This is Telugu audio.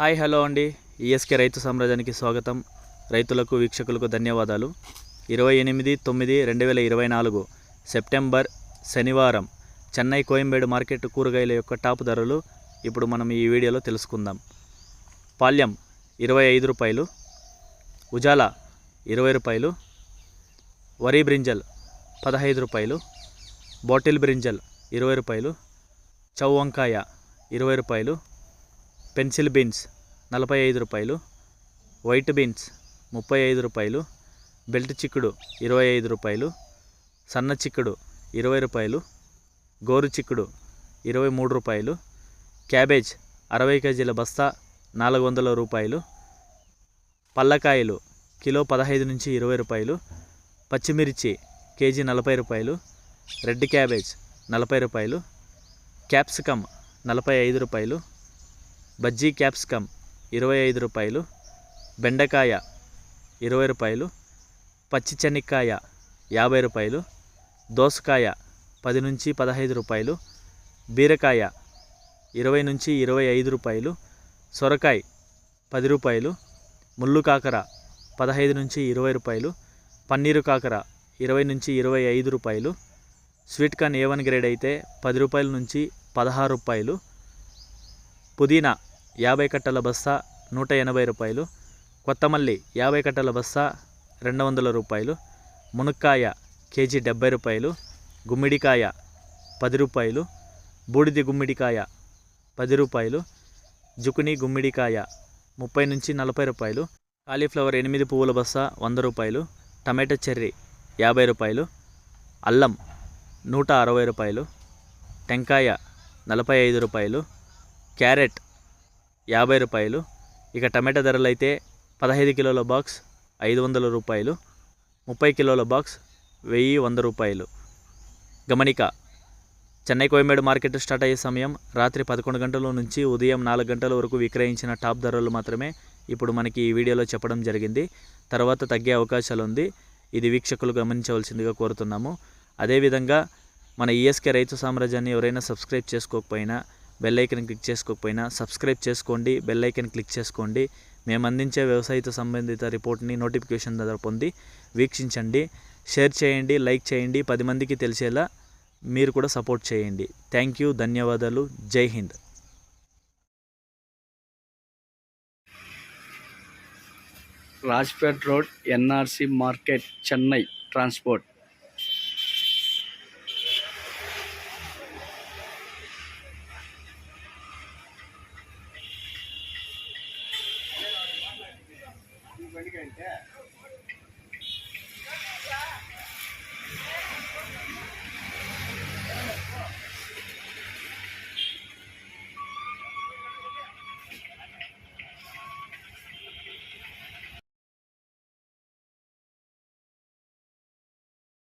హాయ్ హలో అండి. ఈఎస్కే రైతు సామ్రాజ్యానికి స్వాగతం. రైతులకు వీక్షకులకు ధన్యవాదాలు. ఇరవై ఎనిమిది తొమ్మిది రెండు వేల ఇరవై నాలుగు సెప్టెంబర్ శనివారం చెన్నై కోయంబేడు మార్కెట్ కూరగాయల యొక్క టాప్ ధరలు ఇప్పుడు మనం ఈ వీడియోలో తెలుసుకుందాం. పాల్యం ఇరవై ఐదు రూపాయలు ఉజాలా ఇరవై రూపాయలు వరి బ్రింజల్ పదహైదు రూపాయలు బాటిల్ బ్రింజల్ ఇరవై రూపాయలు చౌ వంకాయ ఇరవై రూపాయలు పెన్సిల్ బీన్స్ నలభై ఐదు రూపాయలు వైట్ బీన్స్ ముప్పై ఐదు రూపాయలు బెల్ట్ చిక్కుడు ఇరవై ఐదు రూపాయలు సన్న చిక్కుడు ఇరవై రూపాయలు గోరు చిక్కుడు ఇరవై మూడు రూపాయలు క్యాబేజ్ అరవై కేజీల బస్తా నాలుగు వందల రూపాయలు పల్లకాయలు కిలో పదహైదు నుంచి ఇరవై రూపాయలు పచ్చిమిర్చి కేజీ నలభై రూపాయలు రెడ్ క్యాబేజ్ నలభై రూపాయలు క్యాప్సికమ్ నలభై ఐదు రూపాయలు బజ్జీ క్యాప్సికమ్ ఇరవై ఐదు రూపాయలు బెండకాయ ఇరవై రూపాయలు పచ్చి చెనిక్కాయ యాభై రూపాయలు దోసకాయ పది నుంచి పదహైదు రూపాయలు బీరకాయ ఇరవై నుంచి ఇరవై ఐదు రూపాయలు సొరకాయ పది రూపాయలు ముళ్ళు కాకర పదహైదు నుంచి ఇరవై రూపాయలు పన్నీరు కాకర ఇరవై నుంచి ఇరవై ఐదు రూపాయలు sweet corn A one grade అయితే పది రూపాయల నుంచి పదహారు రూపాయలు పుదీనా యాభై కట్టల బస్తా నూట ఎనభై రూపాయలు కొత్తమల్లి యాభై కట్టల బస్తా రెండు వందల రూపాయలు మునక్కాయ కేజీ డెబ్బై రూపాయలు గుమ్మిడికాయ పది రూపాయలు బూడిది గుమ్మిడికాయ పది రూపాయలు జుకుని గుమ్మిడికాయ ముప్పై నుంచి నలభై రూపాయలు కాలీఫ్లవర్ ఎనిమిది పువ్వుల బస్తా వంద రూపాయలు టమాటా చెర్రీ యాభై రూపాయలు అల్లం నూట అరవై రూపాయలు టెంకాయ నలభై ఐదు రూపాయలు క్యారెట్ యాభై రూపాయలు. ఇక టమాటా ధరలు అయితే పదహైదు కిలోల బాక్స్ ఐదు వందల రూపాయలు. ముప్పై కిలోల బాక్స్ వెయ్యి వంద రూపాయలు. గమనిక చెన్నై కోయంబేడు మార్కెట్ స్టార్ట్ అయ్యే సమయం రాత్రి పదకొండు గంటల నుంచి ఉదయం నాలుగు గంటల వరకు విక్రయించిన టాప్ ధరలు మాత్రమే ఇప్పుడు మనకి ఈ వీడియోలో చెప్పడం జరిగింది. తర్వాత తగ్గే అవకాశాలు ఉంది. ఇది వీక్షకులు గమనించవలసిందిగా కోరుతున్నాము. అదేవిధంగా మన ఈఎస్కే రైతు సామ్రాజ్యాన్ని ఎవరైనా సబ్స్క్రైబ్ చేసుకోకపోయినా బెల్ ఐకన్ క్లిక్ చేసుకోకపోయినా సబ్స్క్రైబ్ చేసుకోండి బెల్ ఐకన్ క్లిక్ చేసుకోండి. మేము అందించే వ్యవసాయతో సంబంధిత రిపోర్ట్ని నోటిఫికేషన్ ద్వారా పొంది వీక్షించండి. షేర్ చేయండి లైక్ చేయండి. పది మందికి తెలిసేలా మీరు కూడా సపోర్ట్ చేయండి. థ్యాంక్ యూ ధన్యవాదాలు. జై Hind. Rajpet road NRC market Chennai transport மெடிக்க